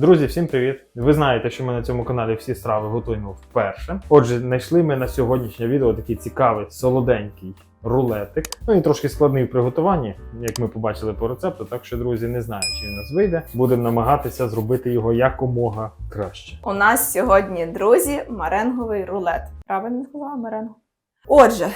Друзі, всім привіт! Ви знаєте, що ми на цьому каналі всі страви готуємо вперше. Отже, знайшли ми на сьогоднішнє відео такий цікавий солоденький рулетик. Ну і трошки складний в приготуванні, як ми побачили по рецепту. Так що, друзі, не знаю, чи він нас вийде. Будемо намагатися зробити його якомога краще. У нас сьогодні, друзі, маренговий рулет. Правильно сказала меренго? Отже,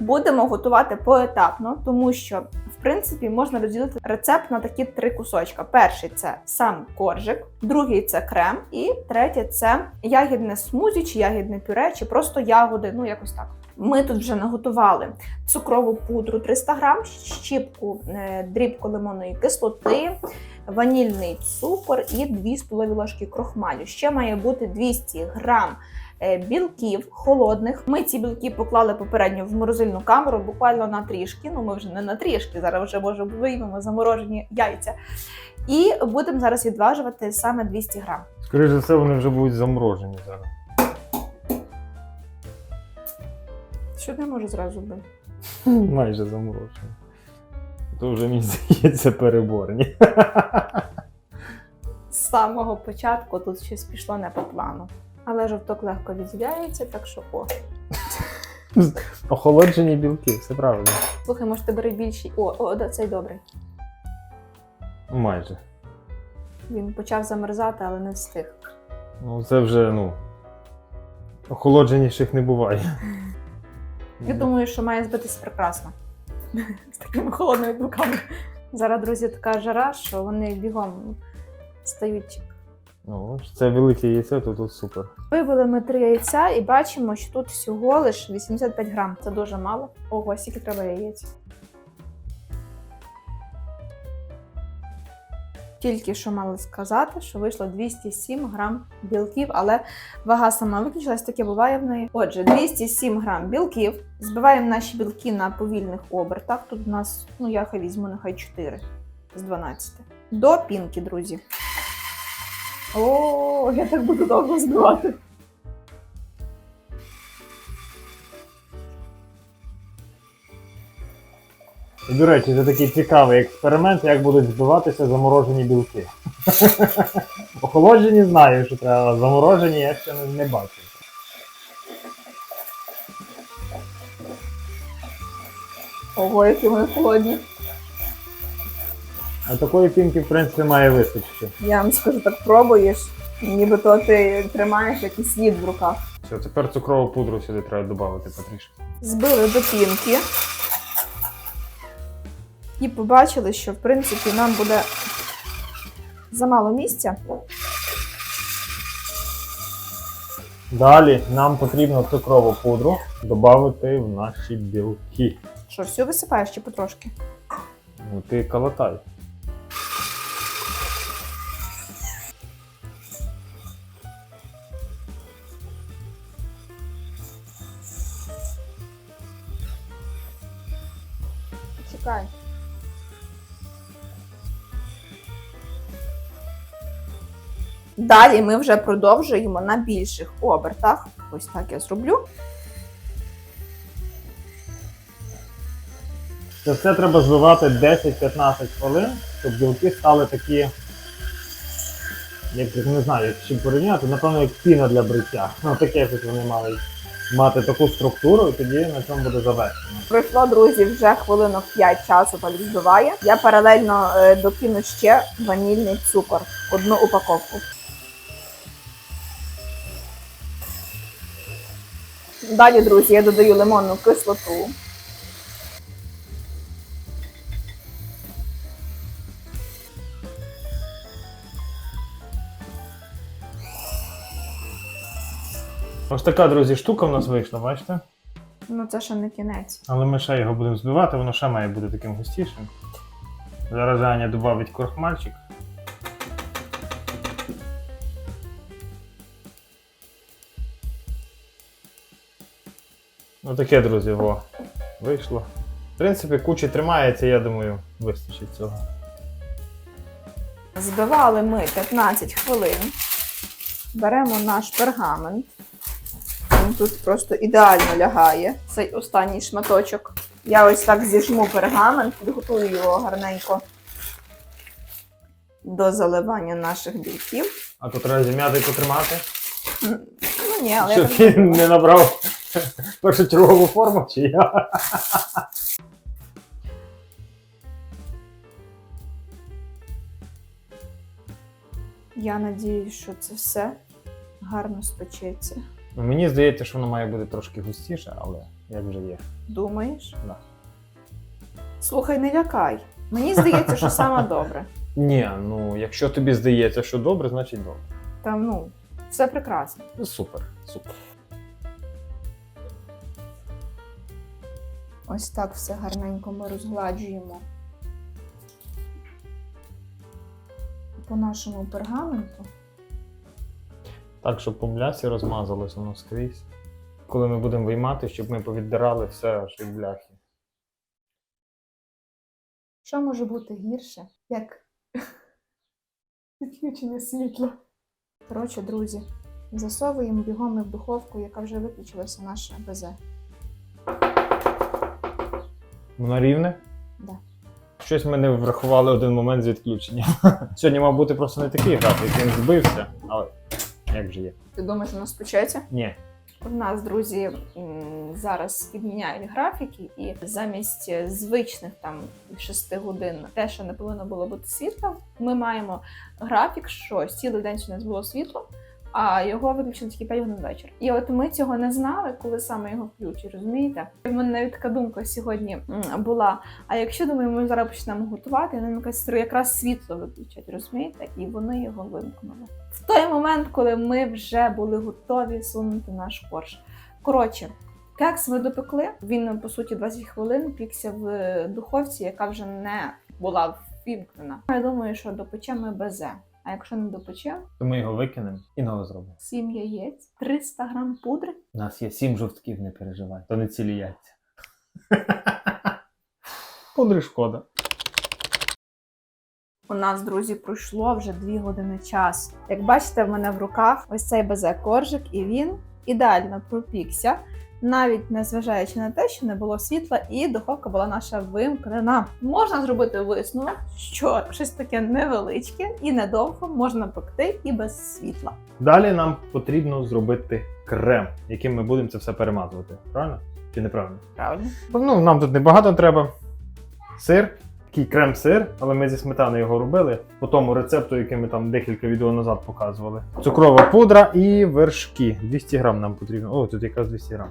будемо готувати поетапно, тому що, в принципі, можна розділити рецепт на такі три кусочка. Перший це сам коржик, другий це крем, і третє це ягідне смузі, чи ягідне пюре, чи просто ягоди, ну якось так. Ми тут вже наготували цукрову пудру 300 грам, щіпку е, дрібку лимонної кислоти, ванільний цукор і 2 столові ложки крохмалю. Ще має бути 200 грам білків холодних. Ми ці білки поклали попередньо в морозильну камеру, буквально на трішки. Ну ми вже не на трішки, зараз вже може виймемо заморожені яйця. І будемо зараз відважувати саме 200 грам. Скоріше за все, вони вже будуть заморожені зараз. Що не можу зразу би? Майже заморожені. То вже мені здається переборні. З самого початку тут щось пішло не по плану. Але жовток легко відділяється, так що о. Охолоджені білки, все правильно. Слухай, може ти бери більший. О, о, да, цей добрий. Майже. Він почав замерзати, але не встиг. Ну, це вже, ну. Охолодженіших не буває. Я думаю, що має збитися прекрасно. З такими холодними білками. Зараз, друзі, така жара, що вони бігом стають. Ну, це велике яйце, то тут супер. Вивели ми три яйця і бачимо, що тут всього лиш 85 грам. Це дуже мало. Ого, скільки треба яєць. Тільки що мали сказати, що вийшло 207 грам білків, але вага сама виключилась, таке буває в неї. Отже, 207 грам білків. Збиваємо наші білки на повільних обертах. Тут у нас, ну я хай візьму нехай 4 з 12. До пінки, друзі. О, я так буду довго збивати. І, до речі, це такий цікавий експеримент, як будуть збиватися заморожені білки. Охолоджені знаю, що треба, заморожені я ще не, бачив. Ого, які вони холодні. А такої пінки, в принципі, має вистачити. Я вам скажу, так пробуєш, нібито ти тримаєш якийсь слід в руках. Все, тепер цукрову пудру сюди треба додати потрішки. Збили до пінки. І побачили, що в принципі нам буде замало місця. Далі нам потрібно цукрову пудру додати в наші білки. Що, все висипаєш чи потрошки? Ну ти калатай. Чекай. Далі ми вже продовжуємо на більших обертах. Ось так я зроблю. Це все треба збивати 10-15 хвилин, щоб білки стали такі. Як не знаю, як чим порівняти, напевно, як піна для бриття. Ну таке щось вони мають мати таку структуру, і тоді на цьому буде завершено. Пройшло, друзі, вже хвилинок 5 часу так збиває. Я паралельно е, докину ще ванільний цукор, одну упаковку. Далі, друзі, я додаю лимонну кислоту. Ось така, друзі, штука в нас вийшла, бачите? Ну це ще не кінець. Але ми ще його будемо збивати, воно ще має бути таким густішим. Зараз Аня додавить крохмальчик. Ну таке, друзі, во, вийшло. В принципі, кучі тримається, я думаю, вистачить цього. Збивали ми 15 хвилин. Беремо наш пергамент. Він тут просто ідеально лягає, цей останній шматочок. Я ось так зіжму пергамент, підготую його гарненько до заливання наших білків. А то треба зім'яти і потримати. Ну ні, але Щоб так він не набрав першочергову форму, чи я. Я надіюсь, що це все гарно спечеться. Ну, Мені здається, що воно має бути трошки густіше, але як вже є. Думаєш? Да. Слухай, не лякай. Мені здається, що саме добре. Ні, ну якщо тобі здається, що добре, значить добре. Там, ну, все прекрасно. Супер, супер. Ось так все гарненько ми розгладжуємо по нашому пергаменту. Так, щоб по млясі розмазалось воно скрізь. Коли ми будемо виймати, щоб ми повіддирали все аж від бляхи. Що може бути гірше, як відключення світла? Коротше, друзі, засовуємо бігом ми в духовку, яка вже виключилася наша БЗ. Воно рівне? Да. Щось ми не врахували один момент з відключення. Сьогодні мав бути просто не такий графік, він збився, але як же є. Ти думаєш, воно спечеться? Ні. У нас, друзі, зараз підміняють графіки, і замість звичних там 6 годин, те, що не повинно було бути світла, ми маємо графік, що цілий день ще не було світло, а його виключили тільки 5 годин вечір. І от ми цього не знали, коли саме його включать, розумієте? У мене навіть така думка сьогодні була: а якщо думаю, ми зараз почнемо готувати, нам якась якраз світло виключать, розумієте? І вони його вимкнули. В той момент, коли ми вже були готові сунути наш корж. Коротше, кекс ми допекли. Він по суті 20 хвилин пікся в духовці, яка вже не була ввімкнена. Я думаю, що допечемо безе. А якщо не допечемо, То ми його викинемо і нове зробимо. 7 яєць, 300 грам пудри. У нас є сім жовтків, не переживай. То не цілі яйця. Пудри шкода. У нас, друзі, пройшло вже 2 години часу. Як бачите, в мене в руках ось цей безе коржик, і він ідеально пропікся, навіть незважаючи на те, що не було світла, і духовка була наша вимкнена. Можна зробити висновок, що щось таке невеличке і недовго можна пекти і без світла. Далі нам потрібно зробити крем, яким ми будемо це все перемазувати. Правильно? Чи неправильно? Правильно? Ну, нам тут небагато треба. Сир, такий крем-сир, але ми зі сметани його робили по тому рецепту, який ми там декілька відео назад показували. Цукрова пудра і вершки. 200 грам нам потрібно. О, тут якраз 200 грам.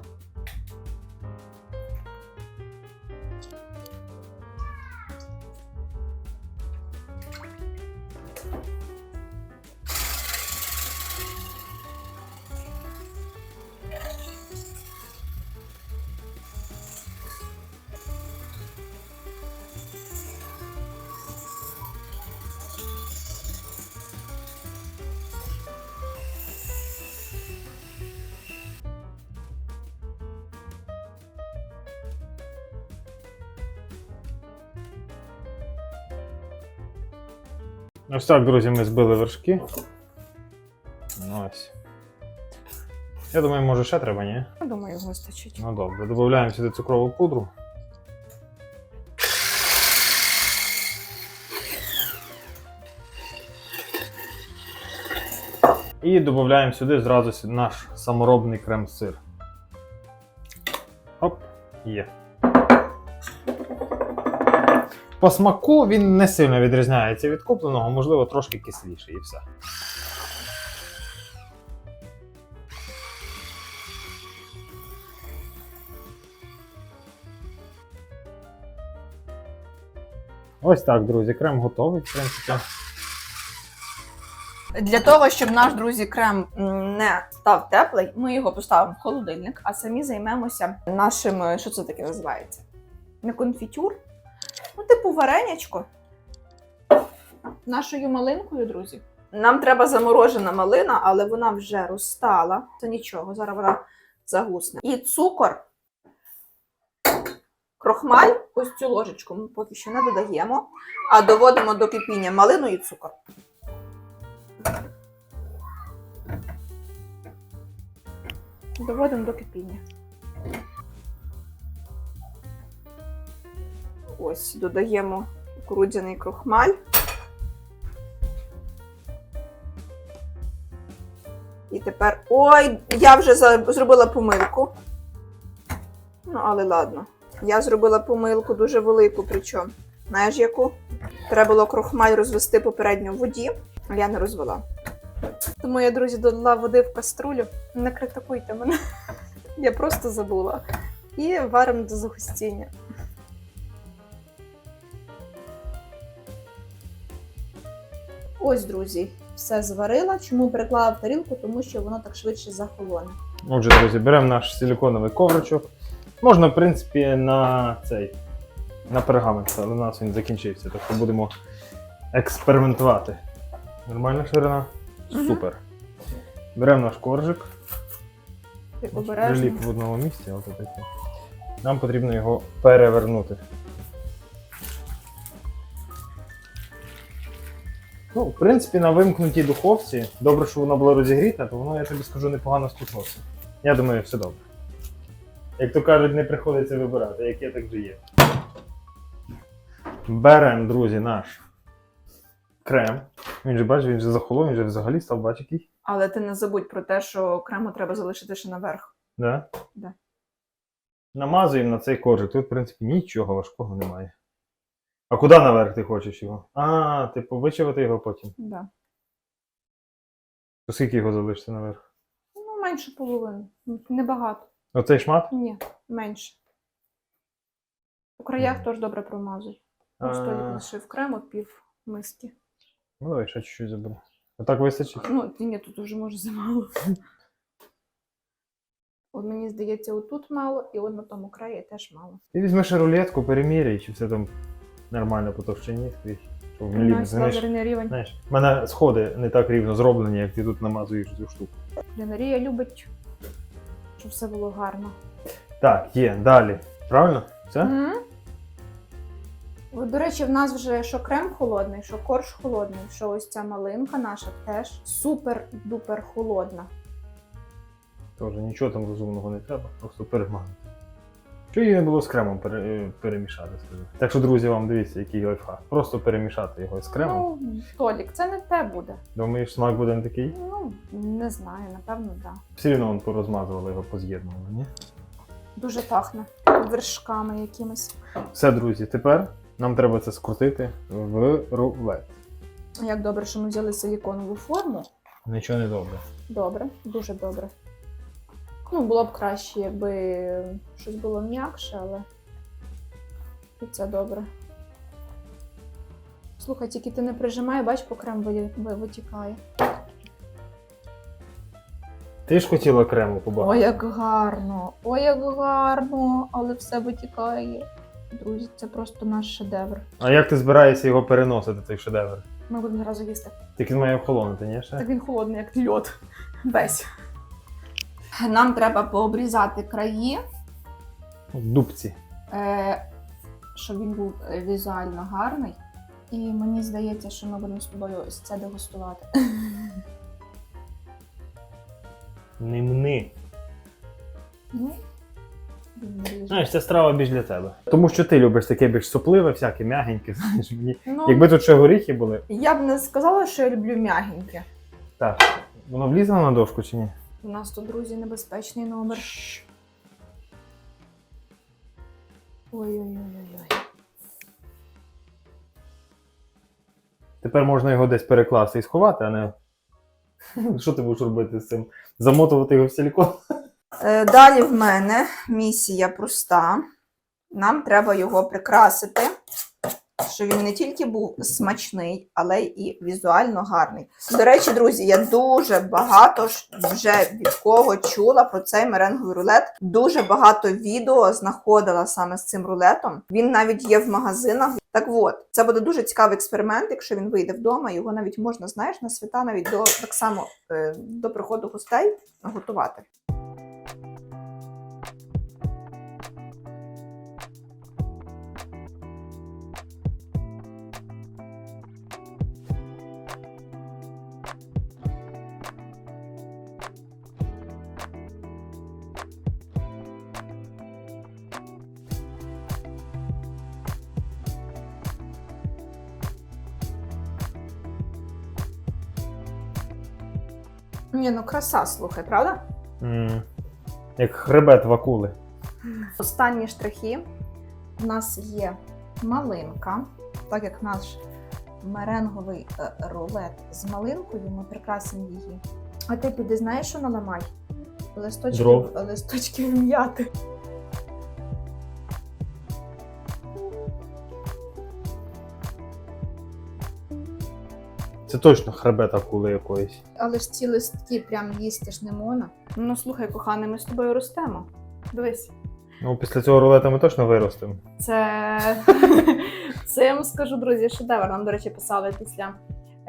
Ось так, друзі, ми збили вершки. Ну, ось. Я думаю, може ще треба, ні? Я думаю, вистачить. Ну добре, додаємо сюди цукрову пудру. І додаємо сюди зразу наш саморобний крем-сир. Оп, є. По смаку він не сильно відрізняється від купленого, можливо, трошки кисліший і все. Ось так, друзі, крем готовий, в принципі. Для того, щоб наш друзі крем не став теплий, ми його поставимо в холодильник, а самі займемося нашим, е, що це таке називається? Не конфітюр. Ну, типу варенячко. Нашою малинкою, друзі. Нам треба заморожена малина, але вона вже розстала. Це нічого, зараз вона загусне. І цукор. Крохмаль, ось цю ложечку ми поки що не додаємо, а доводимо до кипіння малину і цукор. Доводимо до кипіння. Ось, додаємо кукурудзяний крохмаль. І тепер... Ой, я вже зробила помилку. Ну, але ладно. Я зробила помилку дуже велику, причому. Знаєш, яку? Треба було крохмаль розвести попередньо в воді, але я не розвела. Тому я, друзі, додала води в каструлю. Не критикуйте мене. Я просто забула. І варимо до загустіння. Ось, друзі, все зварила. Чому переклала в тарілку? Тому що воно так швидше захолоне. Отже, друзі, беремо наш силіконовий ковричок. Можна, в принципі, на цей на пергамент, але у нас він закінчився, так що будемо експериментувати. Нормальна ширина? Мгм. Супер. Беремо наш коржик. Приліп в одному місці, от таке. Нам потрібно його перевернути. Ну, в принципі, на вимкнутій духовці, добре, що воно було розігріте, то воно, я тобі скажу, непогано спеклося. Я думаю, все добре. Як то кажуть, не приходиться вибирати, яке так же є. Беремо, друзі, наш крем. Він же бачиш, він же захолов, він же взагалі став бач який. Але ти не забудь про те, що крему треба залишити ще наверх. Да? Да. Намазуємо на цей коржик. Тут, в принципі, нічого важкого немає. А куди наверх ти хочеш його? А, типу, вичавити його потім. Да. То скільки його залишити наверх? Ну, менше половини. Небагато. Оцей шмат? Ні, менше. У краях теж добре промазуй. А, Ось Толік лишив крему пів миски. Ну, давай ще чуть-чуть заберу. Отак вистачить? Ну, ні, тут уже може замало. От мені здається, отут мало, і от на тому краї теж мало. Ти візьмеш рулетку, переміряй, чи все там нормально по товщині скрізь. Щоб У міліметр. Знаєш, рівень. знаєш, в мене сходи не так рівно зроблені, як ти тут намазуєш цю штуку. Лінарія любить, щоб все було гарно. Так, є, далі. Правильно? Все? Мгм. От, до речі, в нас вже що крем холодний, що корж холодний, що ось ця малинка наша теж супер-дупер холодна. Тож нічого там розумного не треба, просто перемагати. Що її не було з кремом пере- е, перемішати, скажи. Так що, друзі, вам дивіться, який лайфхак. Просто перемішати його з кремом. Ну, Толік, це не те буде. Думаєш, смак буде не такий? Ну, не знаю, напевно, так. Да. Все рівно вон порозмазували його, поз'єднували, ні? Дуже пахне вершками якимись. Все, друзі, тепер нам треба це скрутити в рулет. Як добре, що ми взяли силіконову форму. Нічого не добре. Добре, дуже добре. Ну, було б краще, якби щось було м'якше, але і це добре. Слухай, тільки ти не прижимай, бач, по крем ви- ви- витікає. Ти ж хотіла крему побачити. Ой, як гарно! Ой, як гарно! Але все витікає. Друзі, це просто наш шедевр. А як ти збираєшся його переносити, цей шедевр? Ми будемо зразу їсти. Тільки він має охолонути, ні? Ще? Так він холодний, як льод. Весь. Нам треба пообрізати краї, дубці. е, щоб він був е, візуально гарний. І мені здається, що ми будемо з тобою ось це дегустувати. Не мни. Ну. Знаєш, ця страва більш для тебе. Тому що ти любиш таке більш сопливе, всяке м'ягеньке, знаєш мені. Ну, Якби тут ще горіхи були, Я б не сказала, що я люблю м'ягеньке. так. Воно влізло на дошку чи ні? У нас тут, друзі, небезпечний номер. Ой-ой-ой-ой. Тепер можна його десь перекласти і сховати, а не. Що ти будеш робити з цим? Замотувати його в силікон? Е, Далі в мене місія проста. Нам треба його прикрасити, щоб він не тільки був смачний, але і візуально гарний. До речі, друзі, я дуже багато вже від кого чула про цей меренговий рулет. Дуже багато відео знаходила саме з цим рулетом. Він навіть є в магазинах. Так от, це буде дуже цікавий експеримент, якщо він вийде вдома. Його навіть можна, знаєш, на свята навіть до так само е, до приходу гостей готувати. Ні, ну краса, слухай, правда? М, Як хребет в акули. Останні штрихи. У нас є малинка, так як наш меренговий е, рулет з малинкою, ми прикрасимо її. А ти піди знаєш, що наламай? Листочки, Дров. листочки м'яти. Це точно хребет акули якоїсь. Але ж ці листки прям їсти ж не можна. Ну слухай, коханий, ми з тобою ростемо. Дивись. Ну, після цього рулета ми точно виростемо. Це, це я вам скажу, друзі, шедевр. Нам, до речі, писали після.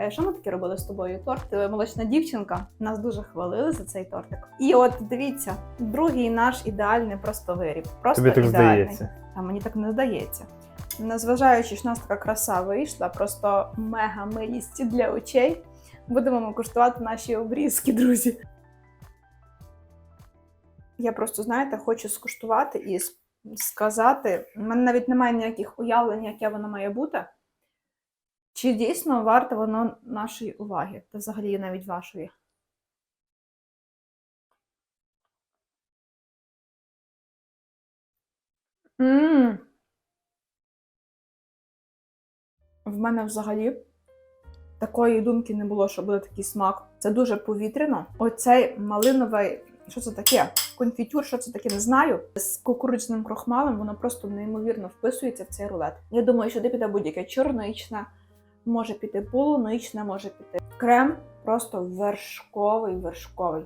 е, Що ми таке робили з тобою? Торт молочна дівчинка. Нас дуже хвалили за цей тортик. І от дивіться, другий наш ідеальний просто виріб. Просто Тобі так ідеальний. здається. А мені так не здається. Незважаючи, що нас така краса вийшла, просто мега милість для очей. Будемо ми куштувати наші обрізки, друзі. Я просто, знаєте, хочу скуштувати і сказати. У мене навіть немає ніяких уявлень, яке воно має бути. Чи дійсно варте воно нашої уваги, та взагалі навіть вашої. Мм. В мене взагалі такої думки не було, що буде такий смак. Це дуже повітряно. Оцей малиновий, що це таке? Конфітюр, що це таке, не знаю. З кукурудзяним крохмалем воно просто неймовірно вписується в цей рулет. Я думаю, що де піде будь-яке чорничне, може піти полуничне, може піти. Крем просто вершковий, вершковий.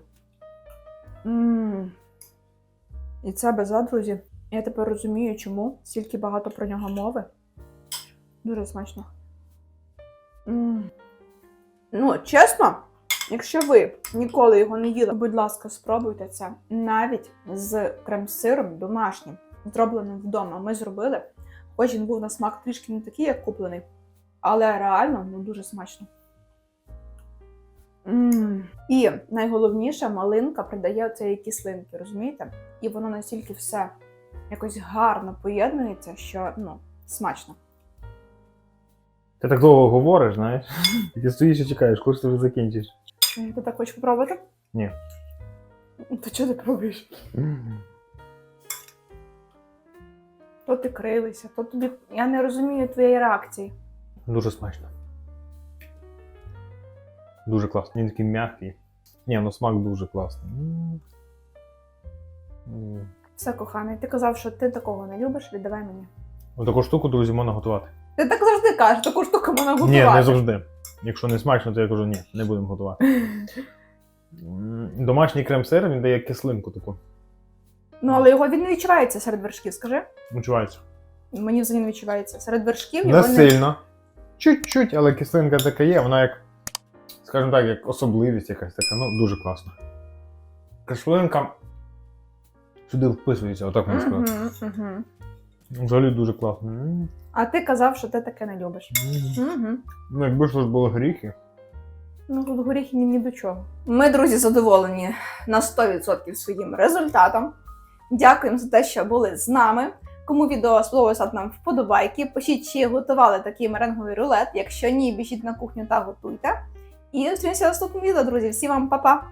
Мм. І це без друзі. Я тепер розумію, чому стільки багато про нього мови. Дуже смачно. М. Ну, чесно, якщо ви ніколи його не їли, будь ласка, спробуйте це навіть з крем-сиром домашнім, зробленим вдома. Ми зробили. Хоч він був на смак трішки не такий, як куплений, але реально ну, дуже смачно. М. І найголовніше, малинка придає цієї кислинки, розумієте? І воно настільки все якось гарно поєднується, що ну, смачно. Ти так довго говориш, знаєш? Ти стоїш і чекаєш, коли ж ти вже закінчиш. Ти так хочеш попробувати? Ні. То чого ти пробуєш? То ти кривишся, то тобі. Я не розумію твоєї реакції. Дуже смачно. Дуже класно. Він такий м'який. Ні, ну смак дуже класний. М. М. Все, коханий, ти казав, що ти такого не любиш, віддавай мені. Отаку штуку, друзі, можна готувати. Ти так завжди кажеш, таку штуку можна готувати. Ні, не завжди. Якщо не смачно, то я кажу, ні, не будемо готувати. Домашній крем-сир він дає кислинку таку. Ну, але його він не відчувається серед вершків, скажи. Відчувається. Мені взагалі не відчувається. Серед вершків його не. сильно. Чуть-чуть, але кислинка така є, вона як, скажімо так, як особливість якась така, ну дуже класно. Кислинка сюди вписується, отак можна сказати. Угу, угу. Взагалі дуже класно. А ти казав, що ти таке не любиш. Угу. Ну, якби ж тут були горіхи. Ну, тут горіхи ні, ні до чого. Ми, друзі, задоволені на 100% своїм результатом. Дякуємо за те, що були з нами. Кому відео сподобалося, нам вподобайки. Пишіть, чи готували такий меренговий рулет. Якщо ні, біжіть на кухню та готуйте. І зустрінемося в наступному відео, друзі. Всім вам па-па!